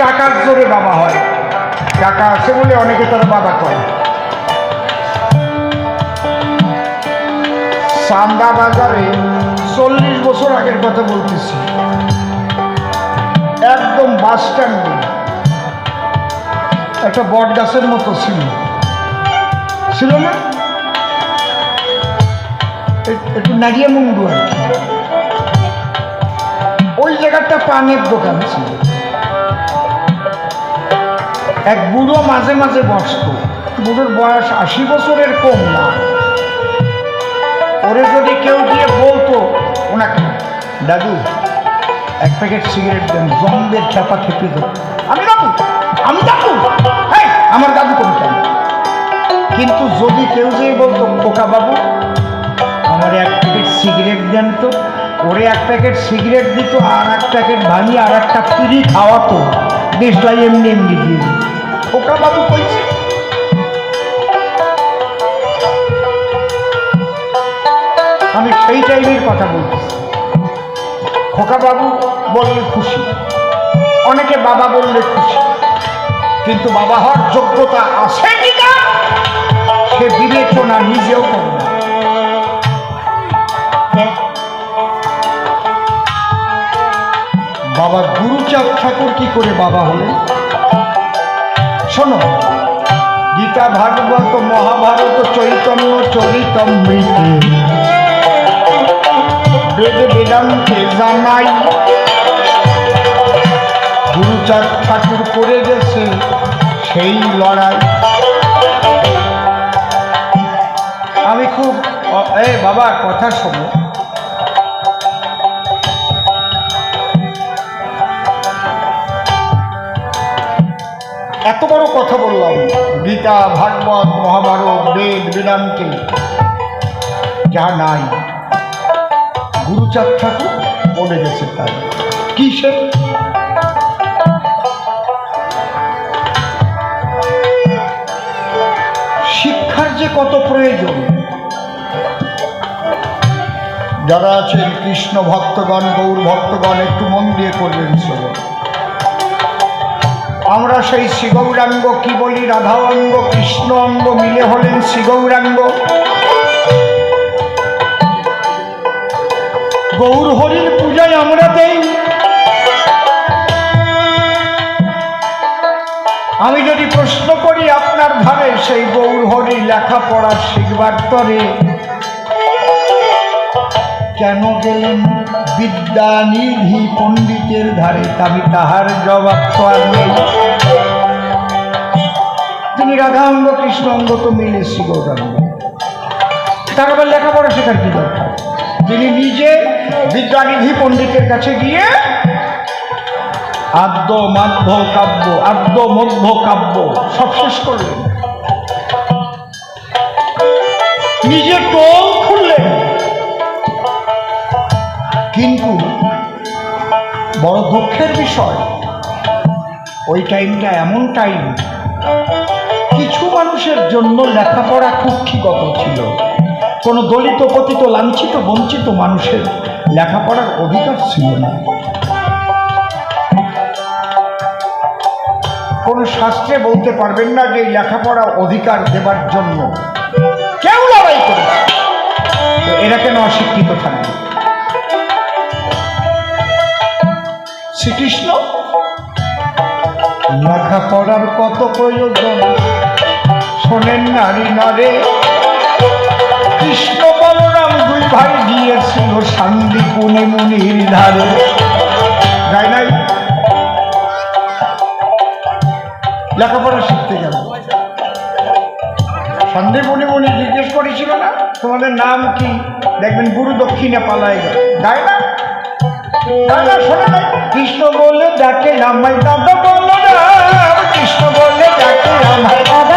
টাকার জোরে বাবা হয়। টাকা আছে বলে অনেকে তারা বাবা করে। চান্দা বাজারে চল্লিশ বছর আগের কথা বলতেছি। একদম বাস স্ট্যান্ডে একটা বট গাছের মতো ছিল। ছিল না? একটু নাগিয়ে মুন্ডু আর কি ওই জায়গাটা পানের দোকান ছিল। এক বুড়ো মাঝে মাঝে বসত। বুড়োর বয়স আশি বছরের কম না। ওরে যদি কেউ গিয়ে বলতো, ওনাকে, দাদু, এক প্যাকেট সিগারেট দেন, জম্বের চাপা খেপে দেব আমি দাদু আমি দাদু হ্যাঁ আমার দাদু কোন কেন কিন্তু যদি কেউ যে বলতো, খোকা বাবু, আমার এক প্যাকেট সিগারেট দেন তো। ওরে এক প্যাকেট সিগারেট দিত, আর এক প্যাকেট ভাঙি আর একটা পিড়ি খাওয়াতো। দেশলাই এমনি এমনি দিয়ে দিত। খোকা বাবু কইছে? আমি সেই টাইমের কথা বলতেছি খোকা বাবু বললে খুশি। অনেকে বাবা বললে খুশি। কিন্তু বাবা হওয়ার যোগ্যতা আছে কিনা সে বিবেচনা নিজেও করে না। বাবা গুরুচাঁদ ঠাকুর কি করে বাবা হলেন? শোনো, গীতা ভাগবত, মহাভারত, চৈতন্য চরিতমৃতে বেদ বেদান্তে জানাই। গুরুচাঁদ ঠাকুর করে গেছে সেই লড়াই। আমি খুব, এ বাবা, কথা শোনো। বড় কথা বললাম। গীতা, ভাগবত, মহাভারত, বেদ, বেদান্তে। যা নাই। গুরুচাঁদ ঠাকুর বলে গেছে তাই। কিসে শিক্ষার যে কত প্রয়োজন। যারা আছেন কৃষ্ণ ভক্তগণ, গৌর ভক্তগণ, একটু মন দিয়ে করবেন শ্রবণ। আমরা সেই শ্রীগৌরাঙ্গ, কি বলি রাধা অঙ্গ কৃষ্ণ অঙ্গ মিলে হলেন শ্রীগৌরাঙ্গ। গৌর হরির পূজায় আমরা দেই। আমি যদি প্রশ্ন করি আপনার ধারে, সেই গৌর হরি লেখাপড়া শিখবার তরে কেন গেলেন? বিদ্যানিধি পণ্ডিতের ধারে আমি তাহার জবাব তো আর নেই। তিনি রাধাঙ্গ কৃষ্ণ অঙ্গ তো মিলে গৌরাঙ্গ। তার আবার লেখাপড়া শেখার কি দরকার? তিনি নিজে বিদ্যানিধি পণ্ডিতের কাছে গিয়ে আদ্য, মাধ্য, কাব্য, আদ্য, মধ্য, কাব্য সব শেষ করলেন। নিজে টোল কিন্তু বড় দুঃখের বিষয়, ওই টাইমটা এমন টাইম, কিছু মানুষের জন্য লেখাপড়া কুক্ষিগত ছিল। কোনো দলিত, পতিত, লাঞ্ছিত, বঞ্চিত মানুষের লেখাপড়ার অধিকার ছিল না। কোনো শাস্ত্রে বলতে পারবেন না যে লেখাপড়া অধিকার দেবার জন্য। কেউ লড়াই করেছে। তো এরা কেন অশিক্ষিত থাকবে শ্রীকৃষ্ণ? লেখাপড়ার কত প্রয়োজন? শোনেন নারী নারে, কৃষ্ণ বলরাম দুই ভাই গিয়েছিল শান্তি পুনি মুনির ধারে। যাই নাই? লেখাপড়া শিখতে গেল। সন্দেহ মনে মনে জিজ্ঞেস করেছিল না, তোমাদের নাম কি? দেখবেন গুরু দক্ষিণে পালায় গেল। গায় না না শোনে কৃষ্ণ বললে ডাকে আমায় দাদা বলল না কৃষ্ণ বললে ডাকে আমায় দাদা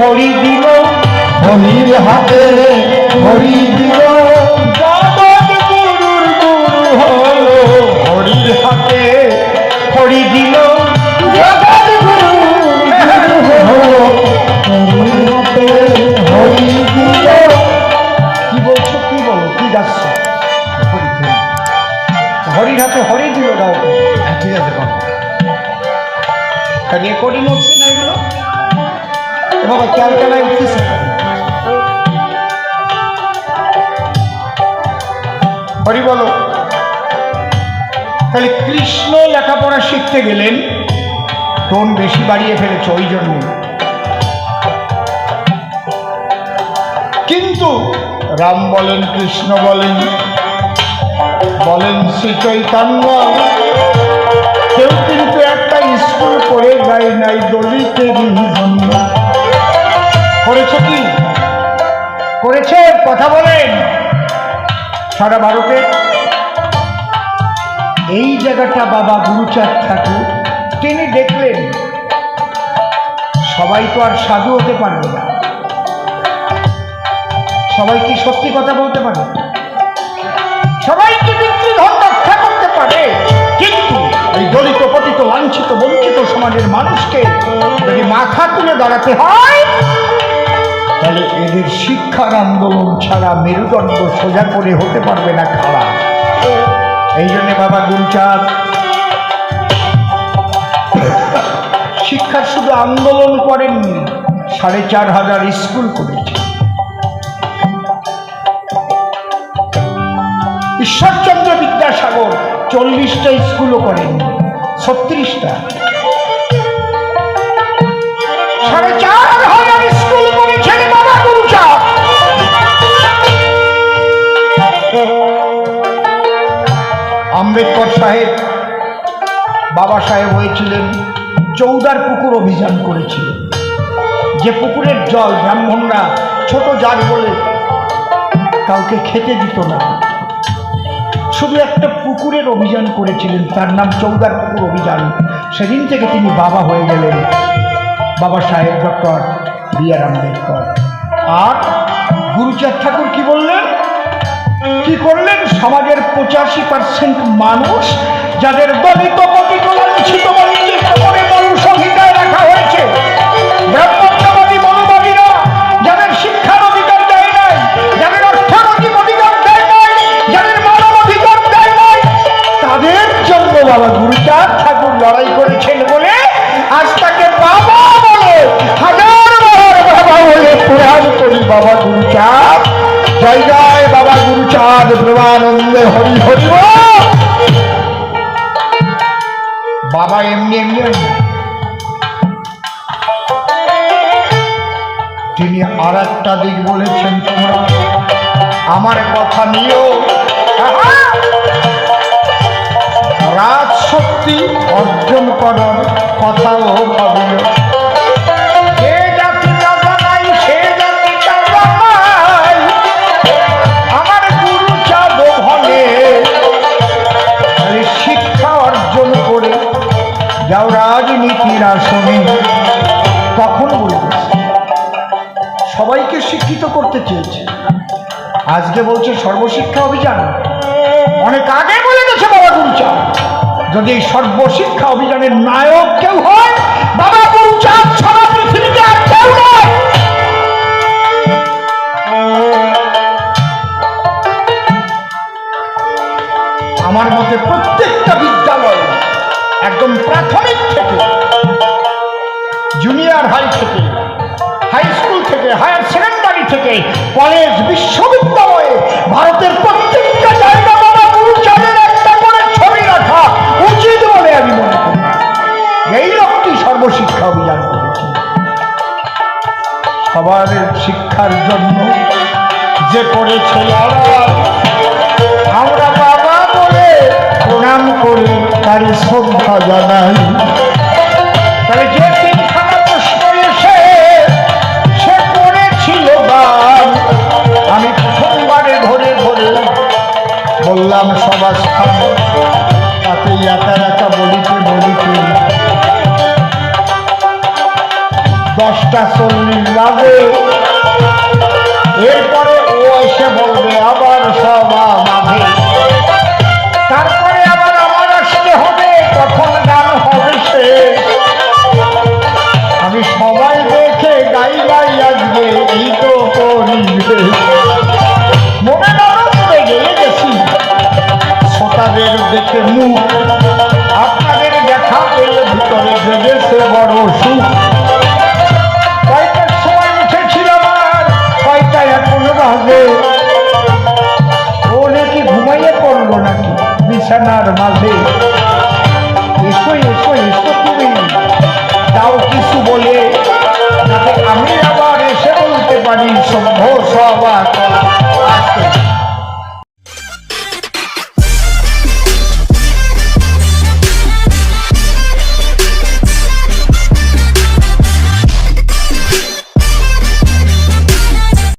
হরি দিল হরির হাতে হরি দিল। গুরুর গুরু হলো হরির হাতে হরি দিল। জগৎ হরি বলো। তাহলে কৃষ্ণ লেখাপড়া শিখতে গেলেন, টোন বেশি বাড়িয়ে ফেলেছ ওই জন্য। কিন্তু রাম বলেন, কৃষ্ণ বলেন বলেন শ্রী চৈতন্য, কেউ কিন্তু একটা স্কুল করে যায় নাই দলিতের জন্য করেছে কি? করেছে? কথা বলেন। সারা ভারতে। এই জায়গাটা বাবা গুরুচাঁদ ঠাকুর। তিনি দেখলেন, সবাই তো আর সাধু হতে পারবে না। সবাই কি সত্যি কথা বলতে পারে? সবাই কি পিতৃধন রক্ষা করতে পারে? কিন্তু এই দলিত, পতিত, লাঞ্ছিত, বঞ্চিত সমাজের মানুষকে যদি মাথা তুলে দাঁড়াতে হয় তাহলে এদের শিক্ষার আন্দোলন ছাড়া মেরুদণ্ড সোজা করে হতে পারবে না খাড়া। এই জন্যে বাবা গুরুচাঁদ শিক্ষার শুধু আন্দোলন করেননি, সাড়ে চার হাজার স্কুল করেছে। ঈশ্বরচন্দ্র বিদ্যাসাগর চল্লিশটা স্কুলও করেন ছত্রিশটা। সাড়ে চার আম্বেদকর সাহেব বাবা সাহেব হয়েছিলেন, চৌদার পুকুর অভিযান করেছিলেন। যে পুকুরের জল ব্রাহ্মণরা ছোট জাগ বলে কাউকে খেতে দিত না। শুধু একটা পুকুরের অভিযান করেছিলেন, তার নাম চৌদার পুকুর অভিযান। সেদিন থেকে তিনি বাবা হয়ে গেলেন। Baba Saheb doctor B R Ambedkar. আর গুরুচাঁদ ঠাকুর কি বললেন? কি করলেন? সমাজের পঁচাশি পার্সেন্ট মানুষ যাদের দলিত পতিত লাঞ্ছিত আর একটা দিক বলেছেন তোমরা। আমার কথা নিয়েও রাজশক্তি রাজ শক্তি অর্জন করার কথাও ভাবিল। আজকে বলছে সর্বশিক্ষা অভিযান। অনেক আগে বলে গেছে বাবা গুরুচাঁদ। যদি এই সর্বশিক্ষা অভিযানের নায়ক কেউ হয়, বাবা গুরুচাঁদ সারা পৃথিবীতে আর কেউ আমার মতে প্রত্যেকটা বিদ্যালয় একদম প্রাথমিক থেকে জুনিয়র হাই থেকে হাই স্কুল থেকে, হায়ার সেকেন্ডারি থেকে, কলেজ, বিশ্ববিদ্যালয়ে ভারতের প্রত্যেকটা জায়গা বাবা গুরুচাঁদের একটা করে ছবি রাখা উচিত বলে আমি মনে করি। এই লোকটি সর্বশিক্ষা অভিযান করেছে। সবার শিক্ষার জন্য যে করেছে আমার দশটা চল্লিশ লাগে এরপরে ও এসে বলবে, আবার সবা মাঝে তারপরে আবার আমার আসতে হবে, তখন গান হবে সে। আমি সবাই দেখে গাই গাই আসবে এই তো করিবে কইছো তুমি দাও কিছু বলে।